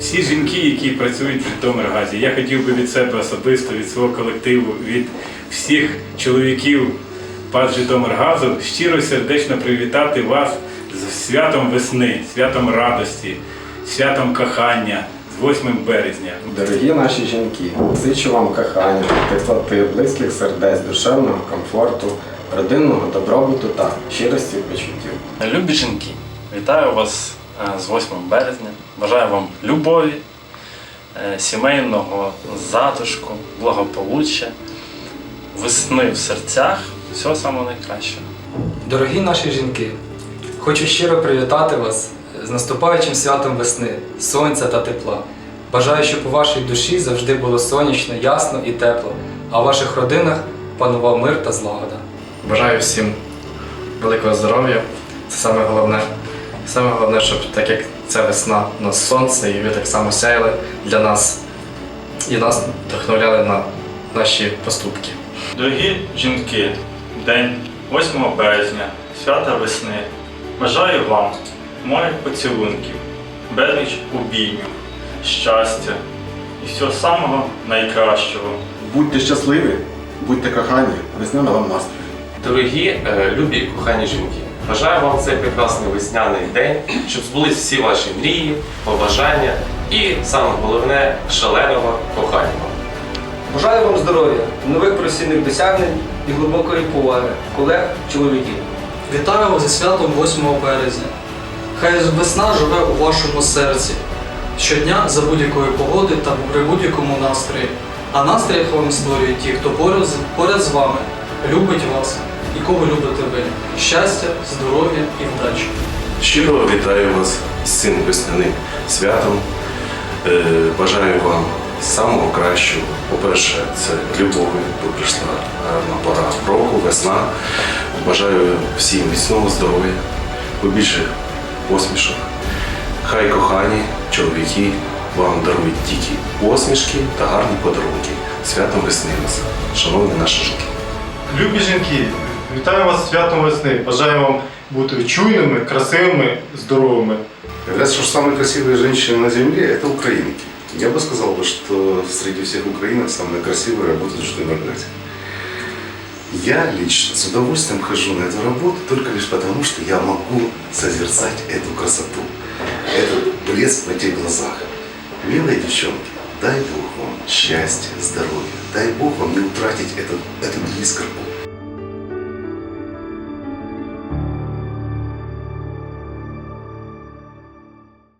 всі жінки, які працюють в Житомиргазі. Я хотів би від себе особисто, від свого колективу, від всіх чоловіків ПАД Житомиргазу щиро сердечно привітати вас з святом весни, святом радості, святом кохання з 8 березня. Дорогі наші жінки, зичу вам кохання, теплоти, близьких сердець, душевного комфорту, родинного добробуту та щирості почуттів. Любі жінки, вітаю вас з 8 березня. Бажаю вам любові, е, сімейного затишку, благополуччя, весни в серцях, всього самого найкращого. Дорогі наші жінки, хочу щиро привітати вас з наступаючим святом весни, сонця та тепла. Бажаю, щоб у вашій душі завжди було сонячно, ясно і тепло, а в ваших родинах панував мир та злагода. Бажаю всім великого здоров'я. Це саме головне. Саме головне, щоб так як це весна, у нас сонце, і ви так само сяяли для нас і нас вдохновляли на наші поступки. Дорогі жінки, день 8 березня, свята весни. Бажаю вам моїх поцілунків, безліч обіймів, щастя і всього самого найкращого. Будьте щасливі, будьте кохані, весняна вам настрій. Дорогі, е, любі і кохані жінки, бажаю вам цей прекрасний весняний день, щоб збулись всі ваші мрії, побажання і саме головне шаленого кохання. Бажаю вам здоров'я, нових професійних досягнень і глибокої поваги колег, чоловіків. Вітаю вас зі святом 8 березня. Хай весна живе у вашому серці. Щодня за будь-якої погоди та при будь-якому настрої. А настрій вам створюють ті, хто поряд з вами, любить вас і кого любите ви. Щастя, здоров'я і вдачі. Щиро вітаю вас з цим весняним святом. Е, Бажаю вам самого кращого. По-перше, це любові, бо прийшла гарна пора року, весна. Бажаю всім міцного здоров'я, побільше посмішок. Хай кохані чоловіки вам дарують тільки посмішки та гарні подарунки. Святом весни вас, шановні наші жінки. Любі жінки, вітаю вас святом весни. Бажаю вам бути чуйними, красивими, здоровими. Говорят, что самые красивые женщины на земле – это украинки. Я бы сказал, что среди всех украинок самые красивые работают в Житомиргазе. Я лично с удовольствием хожу на эту работу только лишь потому, что я могу созерцать эту красоту, этот блеск в этих глазах. Милые девчонки, дай Бог вам счастья, здоровья, дай Бог вам не утратить этот, эту искорку